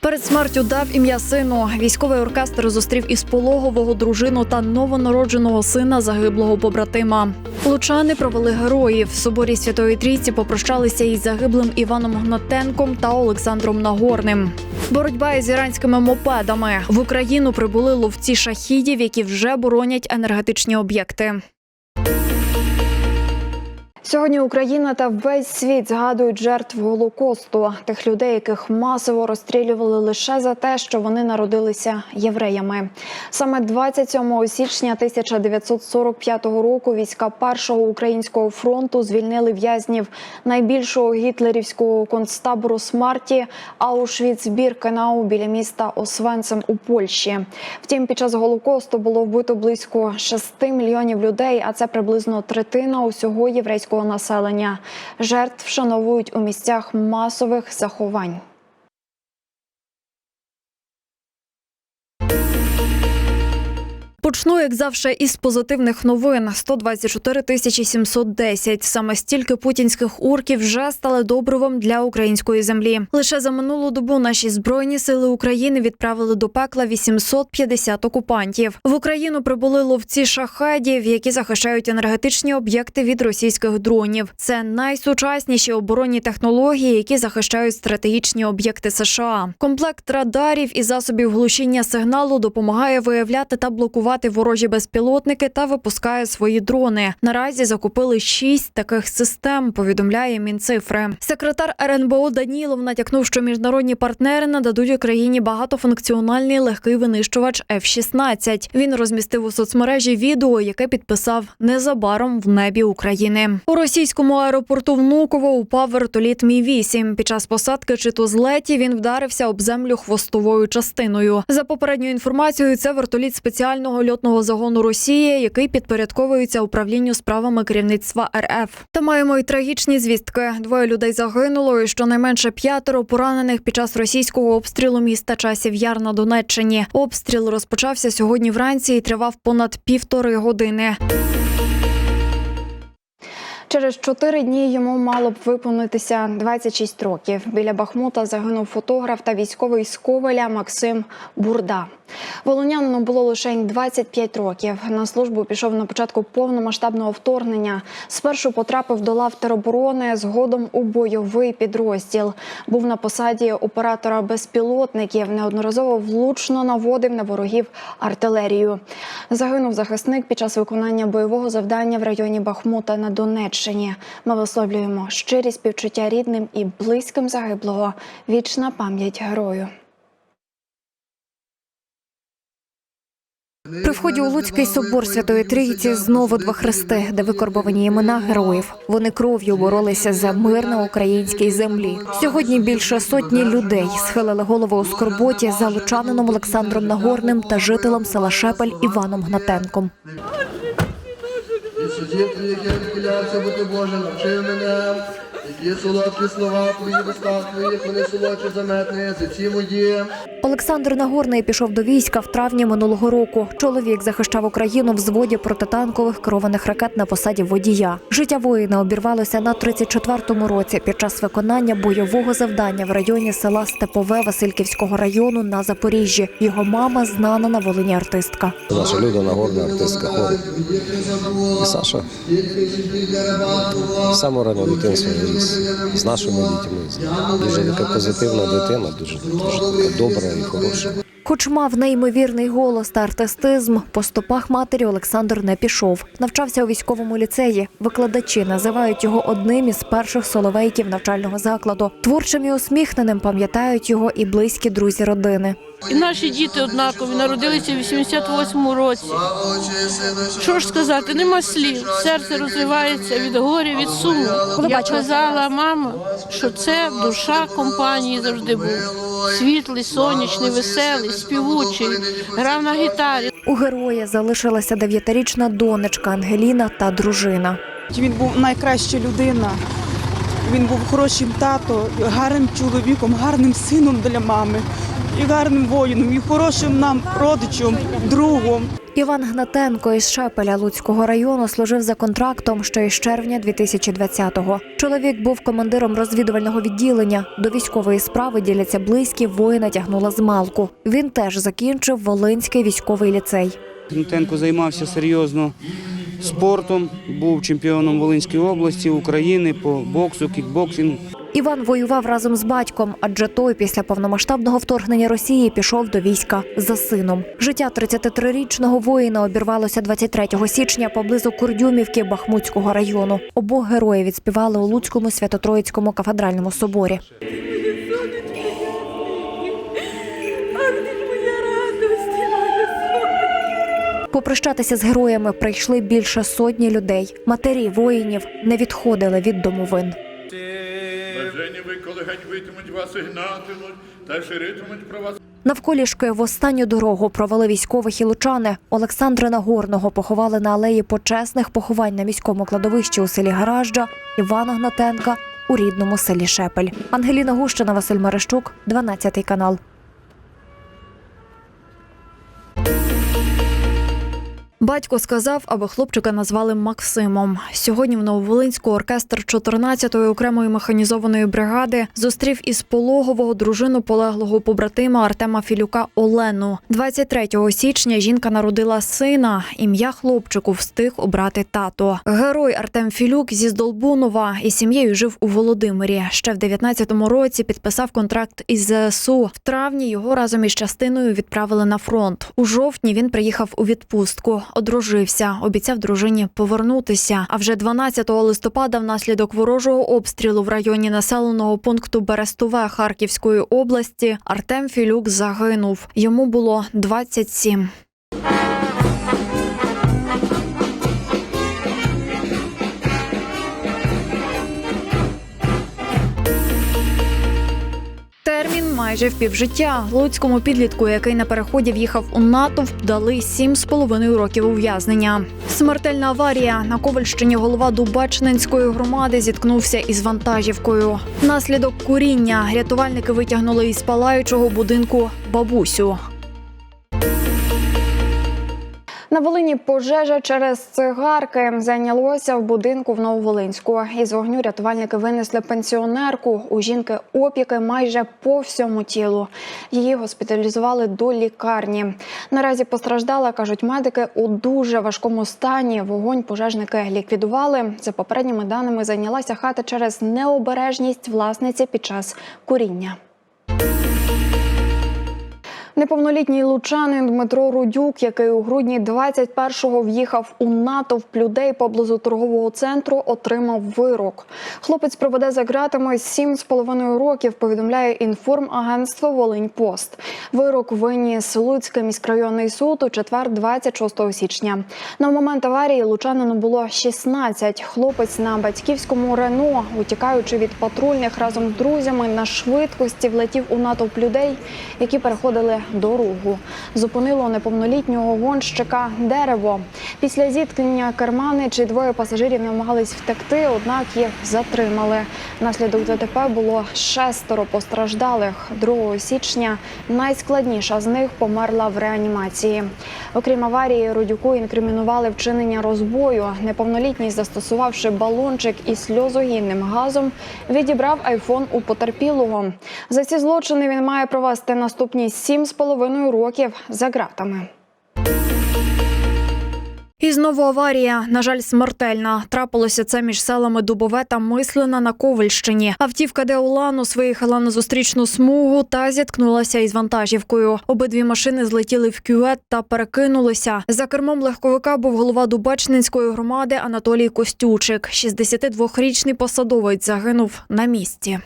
Перед смертю дав ім'я сину. Військовий оркестр зустрів із пологового дружину та новонародженого сина загиблого побратима. Лучани провели героїв. В соборі Святої Трійці попрощалися із загиблим Іваном Гнатенком та Олександром Нагорним. Боротьба із іранськими мопедами в Україну прибули ловці шахідів, які вже боронять енергетичні об'єкти. Сьогодні Україна та весь світ згадують жертв голокосту, тих людей, яких масово розстрілювали лише за те, що вони народилися євреями. Саме 27 січня 1945 року війська першого українського фронту звільнили в'язнів найбільшого гітлерівського концтабору смерті Аушвіц-Біркенау біля міста Освенцим у Польщі. Втім, під час голокосту було вбито близько 6 мільйонів людей, а це приблизно третина усього єврейського населення. Жертв вшановують у місцях масових заховань. Почну, як завжди, із позитивних новин. 124 тисячі 710. Саме стільки путінських урків вже стали добривом для української землі. Лише за минулу добу наші збройні сили України відправили до пекла 850 окупантів. В Україну прибули ловці шахедів, які захищають енергетичні об'єкти від російських дронів. Це найсучасніші оборонні технології, які захищають стратегічні об'єкти США. Комплект радарів і засобів глушіння сигналу допомагає виявляти та блокувати ворожі безпілотники та випускає свої дрони. Наразі закупили шість таких систем. Повідомляє Мінцифри. Секретар РНБО Данілов натякнув, що міжнародні партнери нададуть Україні багатофункціональний легкий винищувач F-16. Він розмістив у соцмережі відео, яке підписав незабаром в небі України. У російському аеропорту Внуково упав вертоліт Мі 8 Під час посадки чи то злеті він вдарився об землю хвостовою частиною. За попередньою інформацією, це вертоліт спеціального льотного загону Росії, який підпорядковується управлінню справами керівництва РФ. Та маємо й трагічні звістки. Двоє людей загинуло, і щонайменше п'ятеро поранених під час російського обстрілу міста Часів Яр на Донеччині. Обстріл розпочався сьогодні вранці і тривав понад півтори години. Через чотири дні йому мало б виповнитися 26 років. Біля Бахмута загинув фотограф та військовий з Ковеля Максим Бурда. Волонянину було лише 25 років. На службу пішов на початку повномасштабного вторгнення. Спершу потрапив до лав тероборони, згодом у бойовий підрозділ. Був на посаді оператора безпілотників. Неодноразово влучно наводив на ворогів артилерію. Загинув захисник під час виконання бойового завдання в районі Бахмута на Донеччині. Ми висловлюємо щирі співчуття рідним і близьким загиблого. Вічна пам'ять герою. При вході у Луцький собор Святої Трійці знову два хрести, де викорбовані імена героїв. Вони кров'ю боролися за мир на українській землі. Сьогодні більше сотні людей схилили голову у скорботі за лучанином Олександром Нагорним та жителем села Шепель Іваном Гнатенком. І судів твоїх я відхилявся бути Боже, навчи мене. Які солодкі слова твої в устах твоїх, вони солодші за мед на язиці мої. Олександр Нагорний пішов до війська в травні минулого року. Чоловік захищав Україну в взводі протитанкових керованих ракет на посаді водія. Життя воїна обірвалося на 34-му році під час виконання бойового завдання в районі села Степове Васильківського району на Запоріжжі. Його мама знана на Волині артистка. Наша Люда Нагорна, артистка. І Саша раннього дитинства ріс з нашими дітьми. Дуже така позитивна дитина, дуже, дуже така добра і хороша. Хоч мав неймовірний голос та артистизм, по стопах матері Олександр не пішов. Навчався у військовому ліцеї. Викладачі називають його одним із перших соловейків навчального закладу. Творчим і усміхненим пам'ятають його і близькі друзі родини. І наші діти однакові народилися в 88-му році. Що ж сказати, нема слів. Серце розривається від горя, від суму. Я казала мама, що це душа компанії завжди був. Світлий, сонячний, веселий, співучий, грав на гітарі. У героя залишилася дев'ятирічна донечка Ангеліна та дружина. Він був найкраща людина. Він був хорошим тато, гарним чоловіком, гарним сином для мами, і гарним воїном, і хорошим нам родичем, другом. Іван Гнатенко із Шепеля Луцького району служив за контрактом ще із червня 2020-го. Чоловік був командиром розвідувального відділення. До військової справи діляться близькі, воїна тягнула з малку. Він теж закінчив Волинський військовий ліцей. Гнатенко займався серйозно спортом, був чемпіоном Волинської області, України по боксу, кікбоксингу. Іван воював разом з батьком, адже той після повномасштабного вторгнення Росії пішов до війська за сином. Життя 33-річного воїна обірвалося 23 січня поблизу Курдюмівки Бахмутського району. Обох героїв відспівали у Луцькому Свято-Троїцькому кафедральному соборі. Попрощатися з героями прийшли більше сотні людей. Матері воїнів не відходили від домовин. Блажені ви, коли ганьбитимуть вас і гнатимуть, та ширитимуть про вас Навколішки в останню дорогу провели військових і лучани. Олександра Нагорного поховали на алеї почесних поховань на міському кладовищі у селі Гаражджа, Івана Гнатенка у рідному селі Шепель. Ангеліна Гущина, Василь Мерещук, 12 канал. Батько сказав, аби хлопчика назвали Максимом. Сьогодні в Нововолинську оркестр 14-ї окремої механізованої бригади зустрів із пологового дружину полеглого побратима Артема Філюка Олену. 23 січня жінка народила сина. Ім'я хлопчику встиг обрати тато. Герой Артем Філюк зі Здолбунова із сім'єю жив у Володимирі. Ще в 19-му році підписав контракт із ЗСУ. В травні його разом із частиною відправили на фронт. У жовтні він приїхав у відпустку, одружився, обіцяв дружині повернутися. А вже 12 листопада, внаслідок ворожого обстрілу в районі населеного пункту Берестове Харківської області, Артем Філюк загинув. Йому було 27. Майже впівжиття. Луцькому підлітку, який на переході в'їхав у натовп, дали сім з половиною років ув'язнення. Смертельна аварія на Ковальщині голова Дубачненської громади зіткнувся із вантажівкою. Наслідок куріння рятувальники витягнули із палаючого будинку бабусю. На Волині пожежа через цигарки зайнялося в будинку в Нововолинську. Із вогню рятувальники винесли пенсіонерку. У жінки опіки майже по всьому тілу. Її госпіталізували до лікарні. Наразі постраждала, кажуть медики, у дуже важкому стані. Вогонь пожежники ліквідували. За попередніми даними зайнялася хата через необережність власниці під час куріння. Неповнолітній лучанин Дмитро Рудюк, який у грудні 21-го в'їхав у натовп людей поблизу торгового центру, отримав вирок. Хлопець проведе за ґратами 7,5 років. Повідомляє інформагентство Волинь-Пост. Вирок виніс Луцький міськрайонний суд у четвер, 26 січня. На момент аварії лучанину було 16. Хлопець на батьківському Рено, утікаючи від патрульних разом з друзями на швидкості влетів у натовп людей, які переходили дорогу. Зупинило неповнолітнього гонщика дерево. Після зіткнення кермани чи двоє пасажирів намагались втекти, однак їх затримали. Наслідок ДТП було шестеро постраждалих. 2 січня найскладніша з них померла в реанімації. Окрім аварії, Рудюку інкримінували вчинення розбою. Неповнолітній, застосувавши балончик із сльозогінним газом, відібрав айфон у потерпілого. За ці злочини він має провести наступні сім з половиною років за ґратами. І знову аварія, на жаль, смертельна. Трапилося це між селами Дубове та Мислина на Ковальщині. Автівка Деоланус виїхала на зустрічну смугу та зіткнулася із вантажівкою. Обидві машини злетіли в кювет та перекинулися. За кермом легковика був голова Дубачнинської громади Анатолій Костючик. 62-річний посадовець загинув на місці.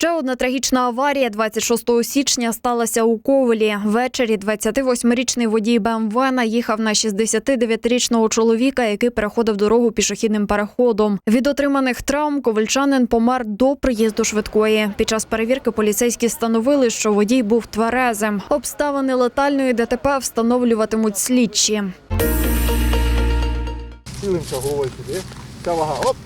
Ще одна трагічна аварія 26 січня сталася у Ковелі. Ввечері 28-річний водій БМВ наїхав на 69-річного чоловіка, який переходив дорогу пішохідним переходом. Від отриманих травм ковальчанин помер до приїзду швидкої. Під час перевірки поліцейські встановили, що водій був тверезим. Обставини летальної ДТП встановлюватимуть слідчі. Сілимося головою сюди. Ця вага, оп.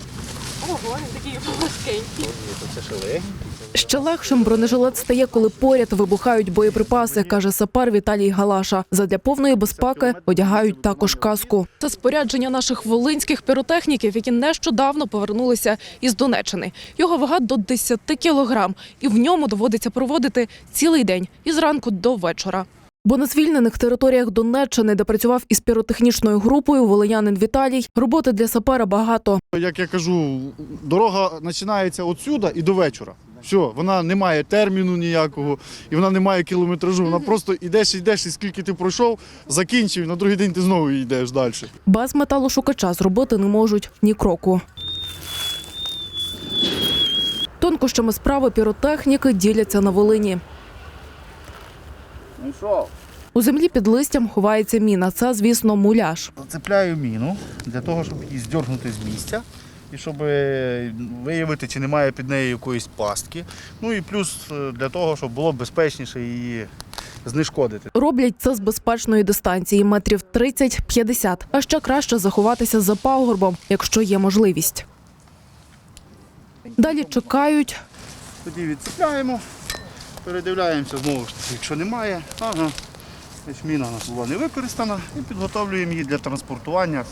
Ще легшим бронежилет стає, коли поряд вибухають боєприпаси, каже сапер Віталій Галаша. Задля повної безпеки одягають також каску. Це спорядження наших волинських піротехніків, які нещодавно повернулися із Донеччини. Його вага до 10 кілограм, і в ньому доводиться проводити цілий день із ранку до вечора. Бо на звільнених територіях Донеччини, де працював із піротехнічною групою, волинянин Віталій, роботи для сапера багато. Як я кажу, дорога починається отсюда і до вечора. Все, вона не має терміну ніякого, і вона не має кілометражу. Вона просто йдеш, йдеш, і скільки ти пройшов, закінчив, і на другий день ти знову йдеш далі. Без металошукача зробити не можуть ні кроку. Тонкощами справи піротехніки діляться на Волині. Ну? У землі під листям ховається міна. Це, звісно, муляж. Зацепляю міну для того, щоб її здергнути з місця. І щоб е, виявити, чи немає під нею якоїсь пастки. Ну і плюс е, для того, щоб було безпечніше її знешкодити. Роблять це з безпечної дистанції метрів 30-50. А ще краще заховатися за пагорбом, якщо є можливість. Далі чекають, Тоді відцепляємо, передивляємося знову ж таки, якщо немає. Ага. Ось міна у нас була не використана і підготовлюємо її для транспортування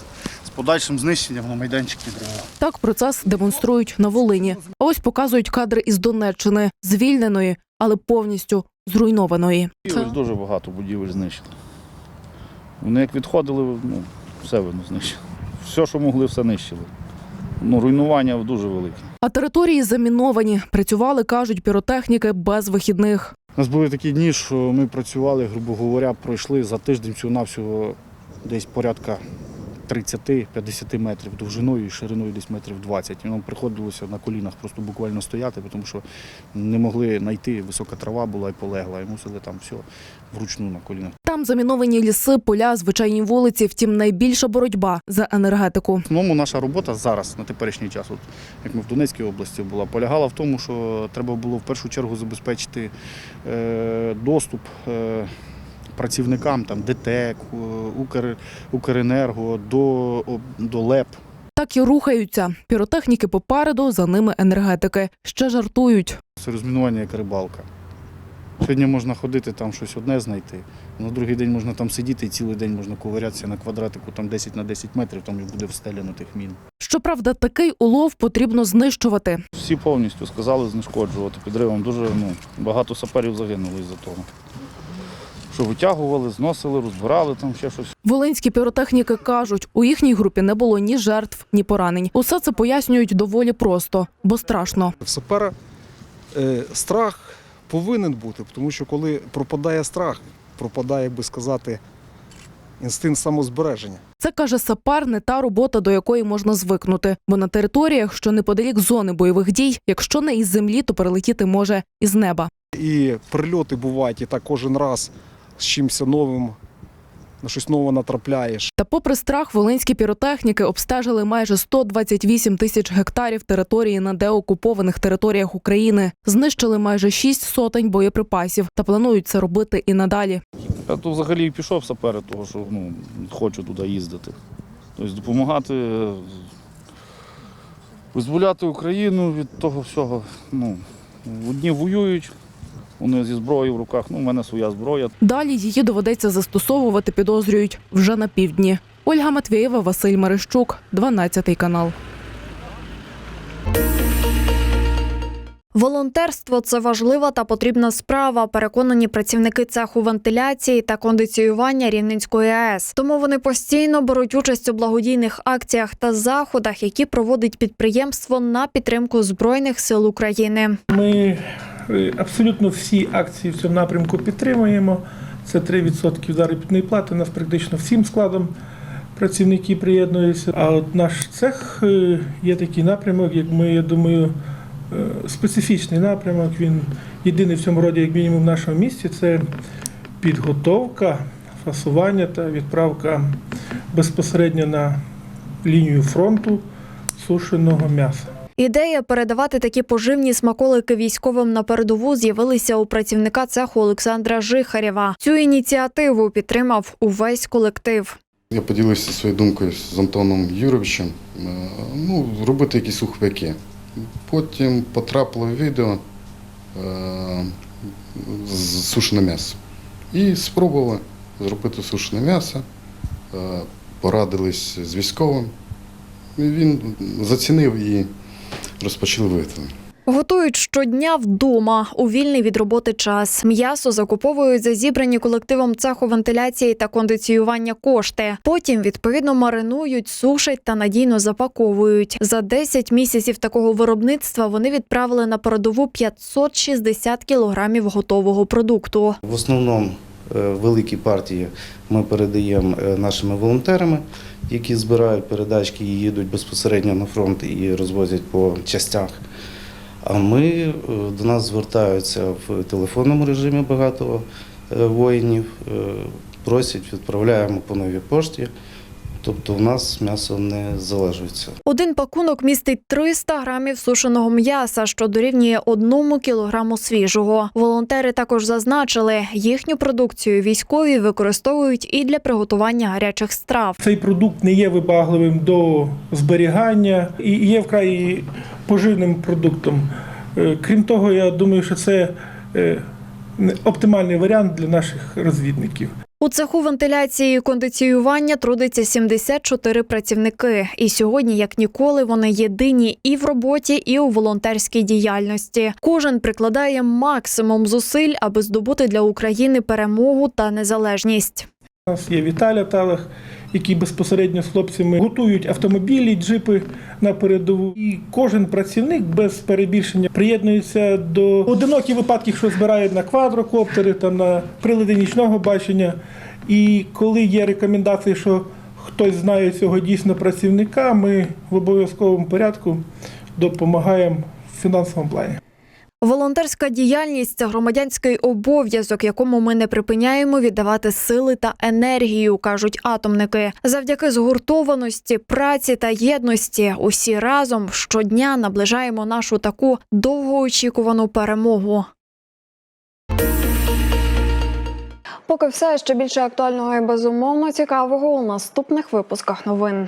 з подальшим знищенням на майданчик підриву. Так процес демонструють на Волині. А ось показують кадри із Донеччини, звільненої, але повністю зруйнованої. Ось дуже багато будівель знищили. Вони як відходили, ну, все воно знищили. Все, що могли, все нищили. Ну, руйнування дуже велике. А території заміновані. Працювали, кажуть, піротехніки без вихідних. У нас були такі дні, що ми працювали, грубо говоря, пройшли за тиждень всього-навсього десь порядка 30-50 метрів довжиною і шириною десь метрів 20. І нам приходилося на колінах просто буквально стояти, тому що не могли знайти, висока трава була і полегла, і мусили там все вручну на колінах. Там заміновані ліси, поля, звичайні вулиці. Втім, найбільша боротьба за енергетику. В основному наша робота зараз, на теперішній час, от, як ми в Донецькій області була, полягала в тому, що треба було в першу чергу забезпечити е, доступ е, працівникам там, ДТЕК, е, Укр, Укренерго, до, до ЛЕП. Так і рухаються. Піротехніки попереду, за ними енергетики. Ще жартують. Це розмінування як рибалка. Сьогодні можна ходити там щось одне знайти, на другий день можна там сидіти і цілий день можна ковирятися на квадратику там 10 на 10 метрів, там і буде встеляно тих мін. Щоправда, такий улов потрібно знищувати. Всі повністю сказали знешкоджувати підривом. Дуже ну, багато саперів загинули із-за того. Що витягували, зносили, розбирали там ще щось. Волинські піротехніки кажуть, у їхній групі не було ні жертв, ні поранень. Усе це пояснюють доволі просто, бо страшно. В сапера е, страх повинен бути, тому що коли пропадає страх, пропадає, як би сказати, інстинкт самозбереження. Це каже сапер, не та робота, до якої можна звикнути. Бо на територіях, що неподалік зони бойових дій, якщо не із землі, то перелетіти може із неба. І прильоти бувають, і так кожен раз з чимось новим, на щось нове натрапляєш. Та попри страх, волинські піротехніки обстежили майже 128 тисяч гектарів території на деокупованих територіях України. Знищили майже 6 сотень боєприпасів та планують це робити і надалі. Я то взагалі і пішов сапери, того що ну, хочу туди їздити. Тобто допомагати визволяти Україну від того всього. Ну, одні воюють, вони зі зброєю в руках, ну, в мене своя зброя. Далі її доведеться застосовувати, підозрюють вже на півдні. Ольга Матвєєва, Василь Мерещук, 12 канал. Волонтерство це важлива та потрібна справа. Переконані працівники цеху вентиляції та кондиціювання Рівненської АЕС. Тому вони постійно беруть участь у благодійних акціях та заходах, які проводить підприємство на підтримку збройних сил України. Ми абсолютно всі акції в цьому напрямку підтримуємо. Це 3% заробітної плати. У нас практично всім складом працівники приєднуються. А от наш цех е, є такий напрямок, як ми, я думаю, е, специфічний напрямок. Він єдиний в цьому роді, як мінімум, в нашому місті. Це підготовка, фасування та відправка безпосередньо на лінію фронту сушеного м'яса. Ідея передавати такі поживні смаколики військовим на передову з'явилися у працівника цеху Олександра Жихарєва. Цю ініціативу підтримав увесь колектив. Я поділився своєю думкою з Антоном Юровичем. е, Ну, робити якісь сухпайки. Потім потрапило відео е, з сушене м'ясо. І спробували зробити сушене м'ясо, е, порадились з військовим. Він зацінив і розпочали виготовлення. Готують щодня вдома у вільний від роботи час. М'ясо закуповують за зібрані колективом цеху вентиляції та кондиціювання кошти. Потім відповідно маринують, сушать та надійно запаковують. За 10 місяців такого виробництва вони відправили на передову 560 кілограмів готового продукту. В основному великі партії ми передаємо е, нашими волонтерами, які збирають передачки і їдуть безпосередньо на фронт і розвозять по частях. А ми е, до нас звертаються в телефонному режимі багато е, воїнів, е, просять, відправляємо по новій пошті. Тобто в нас м'ясо не залежується. Один пакунок містить 300 грамів сушеного м'яса, що дорівнює одному кілограму свіжого. Волонтери також зазначили, їхню продукцію військові використовують і для приготування гарячих страв. Цей продукт не є вибагливим до зберігання і є вкрай поживним продуктом. Е, Крім того, я думаю, що це е, не- оптимальний варіант для наших розвідників. У цеху вентиляції і кондиціювання трудиться 74 працівники. І сьогодні, як ніколи, вони єдині і в роботі, і у волонтерській діяльності. Кожен прикладає максимум зусиль, аби здобути для України перемогу та незалежність. У нас є Віталя Талах, які безпосередньо з хлопцями готують автомобілі, джипи на передову. І кожен працівник без перебільшення приєднується до одиноких випадків, що збирають на квадрокоптери, там на прилади нічного бачення. І коли є рекомендації, що хтось знає цього дійсно працівника, ми в обов'язковому порядку допомагаємо в фінансовому плані. Волонтерська діяльність це громадянський обов'язок, якому ми не припиняємо віддавати сили та енергію, кажуть атомники. Завдяки згуртованості, праці та єдності усі разом щодня наближаємо нашу таку довгоочікувану перемогу. Поки все ще більше актуального і безумовно цікавого у наступних випусках новин.